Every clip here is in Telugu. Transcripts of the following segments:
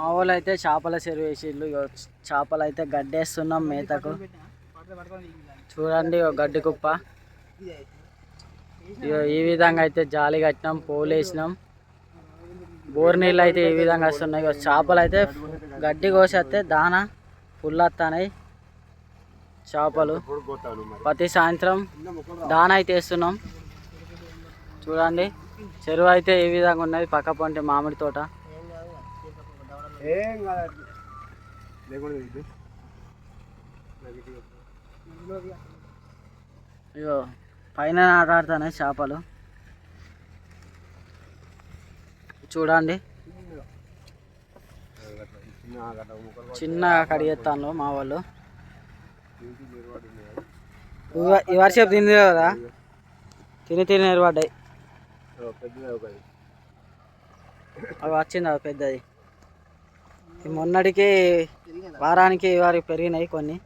మా వాళ్ళు అయితే చేపల చెరువు వేసిళ్ళు చేపలు అయితే గడ్డేస్తున్నాం మేతకు. చూడండి గడ్డి కుప్ప. ఈ విధంగా అయితే జాలి కట్టినాం పోలు వేసినాం. బోర్ నీళ్ళు అయితే ఈ విధంగా వస్తున్నాయి. చేపలు అయితే గడ్డి కోసేస్తే దాన ఫుల్ వస్తున్నాయి చేపలు. ప్రతి సాయంత్రం దాన అయితే వేస్తున్నాం. చూడండి చెరువు అయితే ఈ విధంగా ఉన్నది. పక్క పొంటి మామిడి తోట. ఏం కాదు లేకుండా ఇగో పైన ఆటాడుతున్నాయి చేపలు. చూడండి. చిన్న కడిగేస్తాను మా వాళ్ళు. ఈ వర్షం తింది కదా? తిని తిని ఒకటి. అవి వచ్చింది? అవి పెద్దది. మొన్నటికి వారానికి వారికి పెరిగినాయి కొన్ని.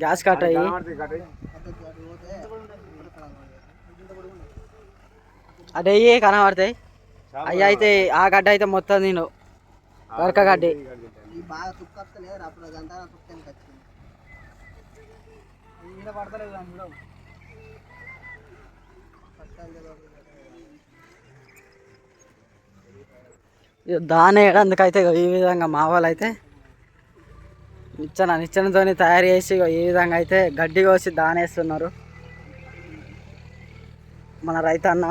గ్యాస్ కట్ అయ్యి. గట్టయి అటు అయ్యి కనబడతాయి. అవి అయితే ఆ గడ్డ అయితే మొత్తం నేను వరక గడ్డి. బాగా దాని వేయడానికైతే ఇగో ఈ విధంగా మా వాళ్ళైతే అయితే నిచ్చెన నిచ్చెనతో తయారు చేసి ఈ విధంగా అయితే గడ్డి కోసి దానేస్తున్నారు. మన రైతన్న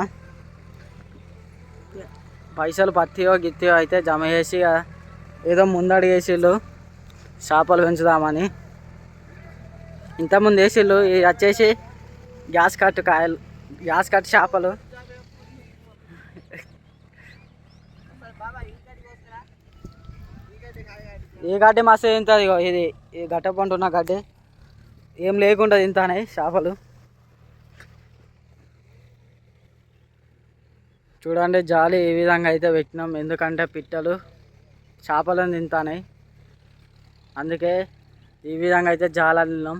పైసలు పత్తియో గిత్తియో అయితే జమ చేసి ఇక ఏదో ముందడి వేసిళ్ళు చేపలు పెంచుదామని. ఇంతకుముందు వేసిళ్ళు ఇది వచ్చేసి గ్యాస్ కట్టు కాయలు గ్యాస్ కట్టు చేపలు. ఈ గడ్డి మస్తు తింటుంది ఇది ఈ గట్ట పంట ఉన్న గడ్డి. ఏం లేకుండా తింటానే చేపలు. చూడండి జాలి ఈ విధంగా అయితే పెట్టినాం. ఎందుకంటే పిట్టలు చేపలను తింటాయి అందుకే ఈ విధంగా అయితే జాలి అల్లినాం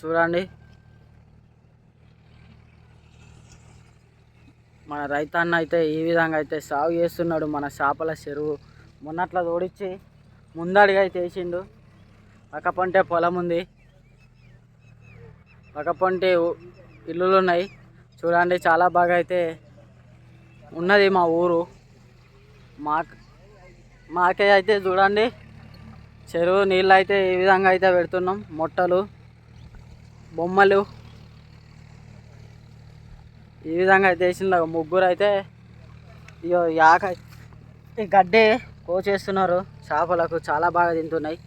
చూడండి మన రైతాన్న అయితే ఈ విధంగా అయితే సాగు చేస్తున్నాడు మన చేపల చెరువు. మొన్నట్లా తోడిచ్చి ముందడిగా అయితే వేసిండు. పక్కపంటే పొలం ఉంది. పక్కపంటే ఇల్లులు ఉన్నాయి. చూడండి చాలా బాగా అయితే ఉన్నది మా ఊరు. మాకు మాకే అయితే చూడండి చెరువు నీళ్ళు అయితే ఈ విధంగా అయితే పెడుతున్నాం. మొట్టలు బొమ్మలు. ఈ విధంగా అయితే వేసిన ముగ్గురు అయితే ఇగో యాక ఈ గడ్డి కోచేస్తున్నారు చేపలకు చాలా బాగా తింటున్నాయి.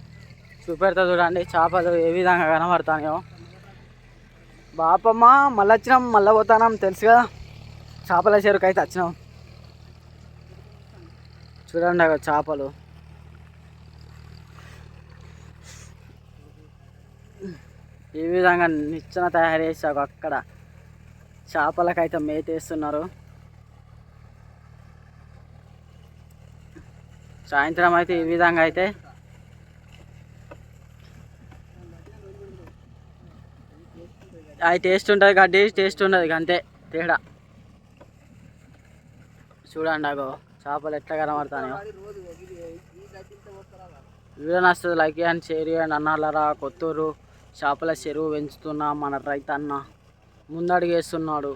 చూపెడతా చూడండి. చేపలు ఏ విధంగా కనబడతాయో బాపమ్మ మళ్ళీ వచ్చినాం మళ్ళీ పోతానాం. తెలుసు కదా. చేపల చెరుకు అయితే వచ్చినాం. చూడండి అక్కడ చేపలు. ఈ విధంగా నిచ్చెన తయారు చేసాక అక్కడ చేపలకైతే మేతేస్తున్నారు. సాయంత్రం అయితే ఈ విధంగా అయితే అది టేస్ట్ ఉంటుంది గడ్డి టేస్ట్ ఉండదు అంతే తేడా. చూడండి అగో చేపలు ఎట్లా కనబడతాయో వీడియో నచ్చుతుంది లైక్ చేయండి షేర్ చేయండి అన్నాలరా కొత్తూరు చేపల చెరువు పెంచుతున్నా మన రైతన్న. ముందడుగేస్తున్నాడు.